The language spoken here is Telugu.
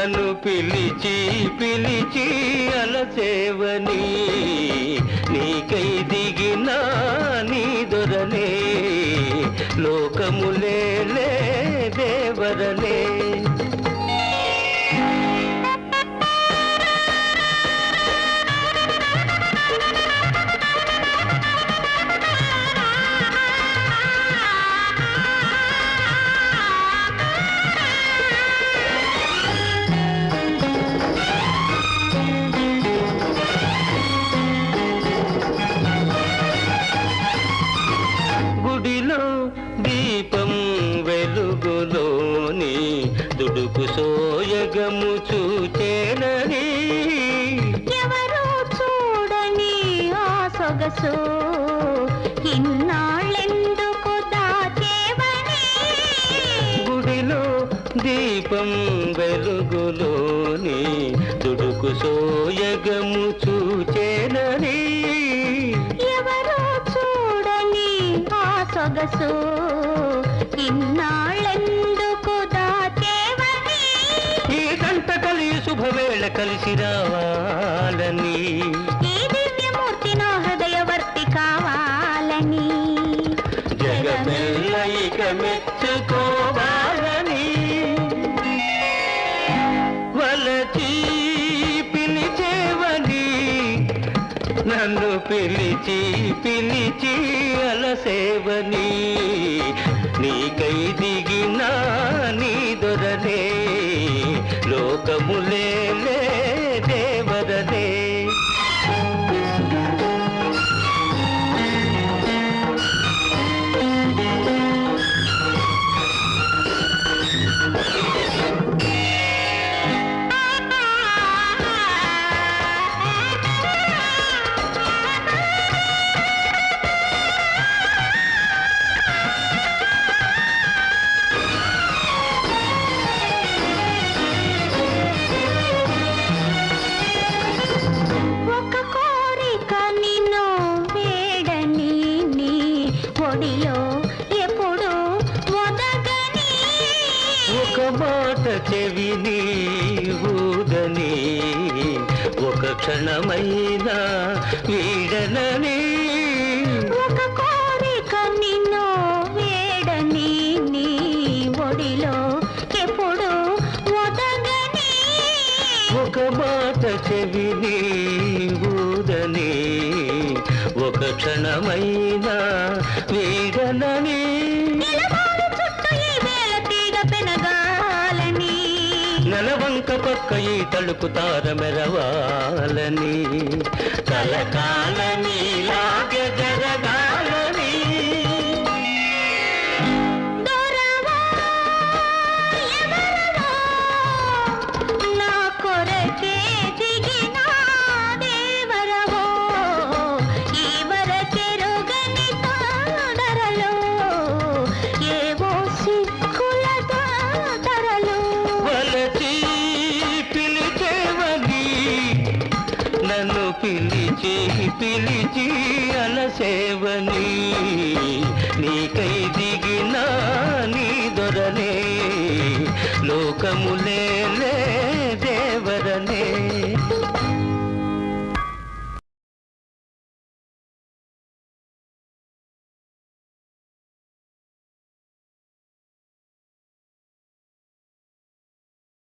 నన్ను పిలిచి పిలిచి అలచేవని నీకైది దీపం వెలుగులోని దుడుకు సోయగము చూచేనని. ఎవరు చూడని ఆ సొగసు ఇన్నాళ్ళెందుకు దాచేవని. గుడిలో దీపం వెలుగులోని దుడుకు సోయగము చూచేనని సొగసు. ఇన్నాళ్ళెందుకు దాచేవని? ఈ గంట కలిసి శుభవేళ కలిసి రావా? నన్ను పిలిచి పిలిచి అలసేవని మాట చెవిని ఊదని ఒక క్షణమైనా వీడనని. ఒక కోరిక నిన్ను వేడని నీ ఒడిలో ఎప్పుడు మొదగని ఒక మాట చెవిని ఊదని ఒక క్షణమైనా వీడనని. పక్క ఈ తలుపు తార జరగా పిలిచి పిలిచి అలసేవని నీకై దిగినా నీ దొరనే. లోకములే